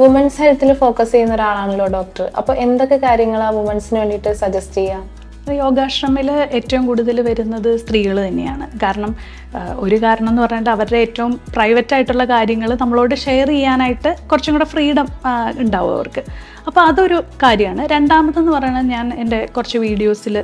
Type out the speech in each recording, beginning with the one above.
Women's ഹെൽത്തിൽ focus ചെയ്യുന്ന ഒരാളാണല്ലോ doctor അപ്പോൾ എന്തൊക്കെ കാര്യങ്ങളാണ് വുമൻസിന് വേണ്ടിയിട്ട് സജസ്റ്റ് ചെയ്യുക യോഗാശ്രമിൽ ഏറ്റവും കൂടുതൽ വരുന്നത് സ്ത്രീകൾ തന്നെയാണ്. കാരണം ഒരു കാരണം എന്ന് പറഞ്ഞിട്ട് അവരുടെ ഏറ്റവും പ്രൈവറ്റ് ആയിട്ടുള്ള കാര്യങ്ങൾ നമ്മളോട് ഷെയർ ചെയ്യാനായിട്ട് കുറച്ചും കൂടെ ഫ്രീഡം ഉണ്ടാവും അവർക്ക്. അപ്പോൾ അതൊരു കാര്യമാണ്. രണ്ടാമതെന്ന് പറയുന്നത് ഞാൻ എന്റെ കുറച്ച് വീഡിയോസിൽ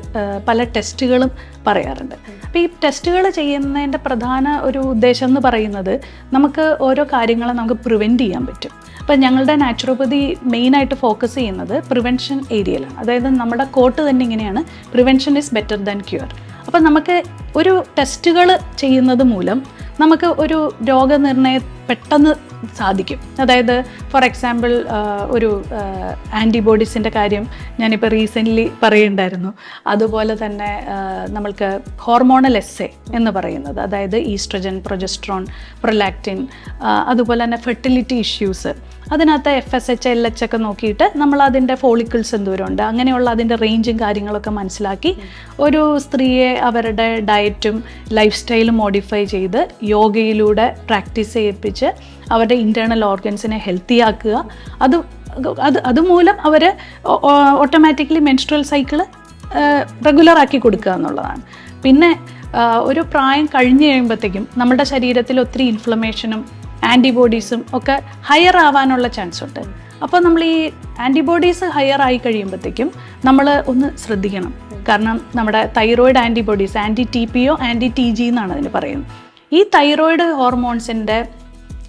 പല ടെസ്റ്റുകളും പറയാറുണ്ട്. അപ്പോൾ ഈ ടെസ്റ്റുകൾ ചെയ്യുന്നതിന്റെ പ്രധാന ഒരു ഉദ്ദേശം എന്ന് പറയുന്നത് നമുക്ക് ഓരോ കാര്യങ്ങളും നമുക്ക് പ്രിവെന്റ് ചെയ്യാൻ പറ്റും. അപ്പോൾ ഞങ്ങളുടെ നാച്ചുറോപ്പതി മെയിനായിട്ട് ഫോക്കസ് ചെയ്യുന്നത് പ്രിവെൻഷൻ ഏരിയയിലാണ്. അതായത് നമ്മുടെ കോട്ട് തന്നെ ഇങ്ങനെയാണ്. Prevention is better than cure. അപ്പം നമുക്ക് ഒരു ടെസ്റ്റുകൾ ചെയ്യുന്നത് മൂലം നമുക്ക് ഒരു രോഗനിർണയം പെട്ടെന്ന് സാധിക്കും. അതായത് ഫോർ എക്സാമ്പിൾ ഒരു ആന്റിബോഡീസിന്റെ കാര്യം ഞാനിപ്പോൾ റീസെന്റ്ലി പറയുണ്ടായിരുന്നു അതുപോലെ തന്നെ നമ്മൾക്ക് ഹോർമോണൽ എസ്സെ എന്ന് പറയുന്നത് അതായത് ഈസ്ട്രജൻ പ്രൊജസ്ട്രോൺ പ്രൊലാക്റ്റിൻ അതുപോലെ തന്നെ ഫെർട്ടിലിറ്റി ഇഷ്യൂസ് അതിനകത്ത് F S H L H ഒക്കെ നോക്കിയിട്ട് നമ്മൾ അതിന്റെ ഫോളിക്കിൾസ് എന്തോരമുണ്ട് അങ്ങനെയുള്ള അതിന്റെ റേഞ്ചും കാര്യങ്ങളൊക്കെ മനസ്സിലാക്കി ഒരു സ്ത്രീയെ അവരുടെ ഡയറ്റും ലൈഫ് സ്റ്റൈലും മോഡിഫൈ ചെയ്ത് യോഗയിലൂടെ പ്രാക്ടീസ് ചെയ്യിപ്പിച്ച് അവരുടെ ഇന്റേർണൽ ഓർഗൻസിനെ ഹെൽത്തി ആക്കുക. അത് അത് അതുമൂലം അവർ ഓട്ടോമാറ്റിക്കലി മെൻസ്ട്രൽ സൈക്കിൾ റെഗുലർ ആക്കി കൊടുക്കുക എന്നുള്ളതാണ്. പിന്നെ ഒരു പ്രായം കഴിഞ്ഞ് കഴിയുമ്പോഴത്തേക്കും നമ്മുടെ ശരീരത്തിൽ ഒത്തിരി ഇൻഫ്ലമേഷനും ആന്റിബോഡീസും ഒക്കെ ഹയർ ആവാനുള്ള ചാൻസ് ഉണ്ട്. അപ്പോൾ നമ്മൾ ഈ ആന്റിബോഡീസ് ഹയർ ആയി കഴിയുമ്പോഴത്തേക്കും നമ്മൾ ഒന്ന് ശ്രദ്ധിക്കണം. കാരണം നമ്മുടെ thyroid antibodies anti T P O anti T G എന്നാണ് അതിന് പറയുന്നത്. ഈ തൈറോയിഡ് ഹോർമോൺസിന്റെ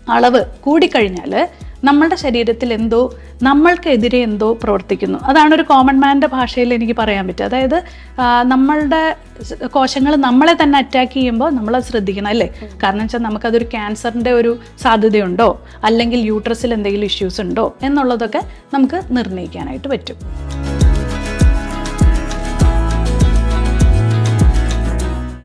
അളവ് കൂടിക്കഴിഞ്ഞാൽ നമ്മളുടെ ശരീരത്തിൽ എന്തോ നമ്മൾക്കെതിരെ എന്തോ പ്രവർത്തിക്കുന്നു. അതാണ് ഒരു കോമൺ മാന്റെ ഭാഷയിൽ എനിക്ക് പറയാൻ പറ്റുക. അതായത് നമ്മളുടെ കോശങ്ങൾ നമ്മളെ തന്നെ അറ്റാക്ക് ചെയ്യുമ്പോൾ നമ്മൾ അത് ശ്രദ്ധിക്കണം അല്ലേ? കാരണം വെച്ചാൽ നമുക്കതൊരു ക്യാൻസറിന്റെ ഒരു സാധ്യതയുണ്ടോ? അല്ലെങ്കിൽ യൂട്രസിൽ എന്തെങ്കിലും ഇഷ്യൂസ് ഉണ്ടോ? എന്നുള്ളതൊക്കെ നമുക്ക് നിർണയിക്കാനായിട്ട് പറ്റും.